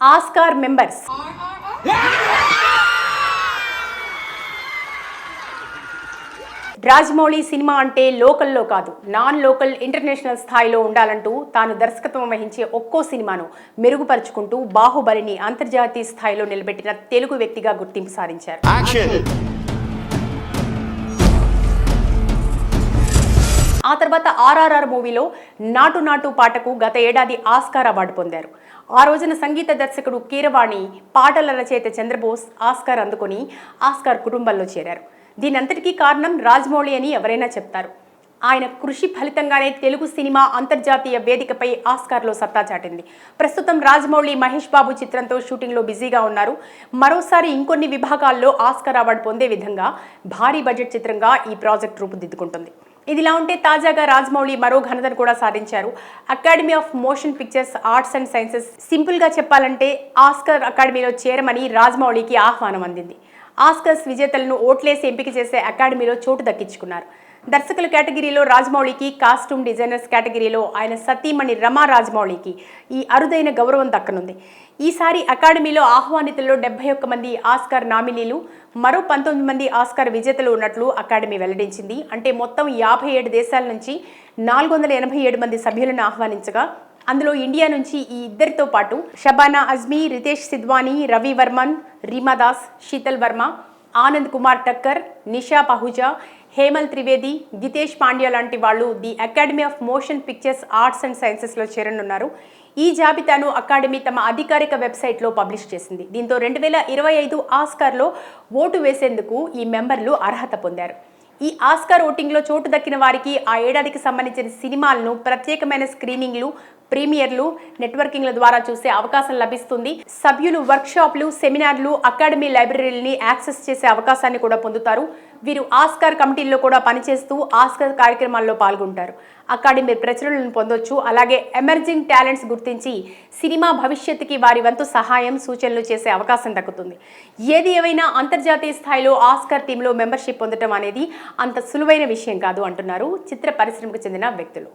Oscar members. Rajamouli cinema అంటే లోకల్లో కాదు నాన్ లోకల్ ఇంటర్నేషనల్ స్థాయిలో ఉండాలంటూ తాను దర్శకత్వం వహించే ఒక్కో సినిమాను మెరుగుపరుచుకుంటూ బాహుబలిని అంతర్జాతీయ స్థాయిలో నిలబెట్టిన తెలుగు వ్యక్తిగా గుర్తింపు సాధించారు. ఆ తర్వాత ఆర్ఆర్ఆర్ మూవీలో నాటు నాటు పాటకు గత ఏడాది ఆస్కార్ అవార్డు పొందారు. ఆ రోజున సంగీత దర్శకుడు కీరవాణి పాటల రచయిత చంద్రబోస్ ఆస్కార్ అందుకొని ఆస్కార్ కుటుంబంలో చేరారు. దీనంతటికీ కారణం రాజమౌళి అని ఎవరైనా చెప్తారు. ఆయన కృషి ఫలితంగానే తెలుగు సినిమా అంతర్జాతీయ వేదికపై ఆస్కార్లో సత్తా చాటింది. ప్రస్తుతం రాజమౌళి మహేష్ బాబు చిత్రంతో షూటింగ్లో బిజీగా ఉన్నారు. మరోసారి ఇంకొన్ని విభాగాల్లో ఆస్కార్ అవార్డు పొందే విధంగా భారీ బడ్జెట్ చిత్రంగా ఈ ప్రాజెక్ట్ రూపుదిద్దుకుంటుంది. ఇదిలా ఉంటే తాజాగా రాజమౌళి మరో ఘనతను కూడా సాధించారు. Academy of motion pictures arts and sciences. సింపుల్గా చెప్పాలంటే ఆస్కర్ అకాడమీలో చేరమని రాజమౌళికి ఆహ్వానం అందింది. ఆస్కర్స్ విజేతలను ఓట్లేసి ఎంపిక చేసే అకాడమీలో చోటు దక్కించుకున్నారు. దర్శకుల కేటగిరీలో రాజమౌళికి కాస్ట్యూమ్ డిజైనర్స్ కేటగిరీలో ఆయన సతీమణి రమా రాజమౌళికి ఈ అరుదైన గౌరవం దక్కనుంది. ఈసారి అకాడమీలో ఆహ్వానితుల్లో డెబ్బై ఒక్క మంది ఆస్కార్ నామినీలు మరో పంతొమ్మిది మంది ఆస్కార్ విజేతలు ఉన్నట్లు అకాడమీ వెల్లడించింది. అంటే మొత్తం యాభై ఏడు దేశాల నుంచి నాలుగు వందల ఎనభై ఏడు మంది సభ్యులను ఆహ్వానించగా అందులో ఇండియా నుంచి ఈ ఇద్దరితో పాటు షబానా అజ్మీ రితేష్ సిద్వానీ రవి వర్మన్ రీమాదాస్ శీతల్ వర్మ ఆనంద్ కుమార్ టక్కర్ నిషా పహుజా హేమల్ త్రివేది గితేష్ పాండ్యా లాంటి వాళ్ళు the academy of motion pictures arts and సైన్సెస్లో చేరనున్నారు. ఈ జాబితాను అకాడమీ తమ అధికారిక వెబ్సైట్లో పబ్లిష్ చేసింది. దీంతో రెండు వేల ఇరవై ఐదు ఆస్కార్లో ఓటు వేసేందుకు ఈ మెంబర్లు అర్హత పొందారు. ఈ ఆస్కార్ ఓటింగ్లో చోటు దక్కిన వారికి ఆ ఏడాదికి సంబంధించిన సినిమాలను ప్రత్యేకమైన స్క్రీనింగ్లు ప్రీమియర్లు నెట్వర్కింగ్ల ద్వారా చూసే అవకాశం లభిస్తుంది. సభ్యులు వర్క్షాప్లు సెమినార్లు అకాడమీ లైబ్రరీలని యాక్సెస్ చేసే అవకాశాన్ని కూడా పొందుతారు. వీరు ఆస్కార్ కమిటీల్లో కూడా పనిచేస్తూ ఆస్కార్ కార్యక్రమాల్లో పాల్గొంటారు. అకాడమీ ప్రచురణలను పొందొచ్చు. అలాగే ఎమర్జింగ్ టాలెంట్స్ గుర్తించి సినిమా భవిష్యత్తుకి వారి వంతు సహాయం సూచనలు చేసే అవకాశం దక్కుతుంది. ఏది ఏవైనా అంతర్జాతీయ స్థాయిలో ఆస్కార్ టీంలో మెంబర్షిప్ పొందడం అనేది అంత సులువైన విషయం కాదు అంటున్నారు చిత్ర పరిశ్రమకు చెందిన వ్యక్తులు.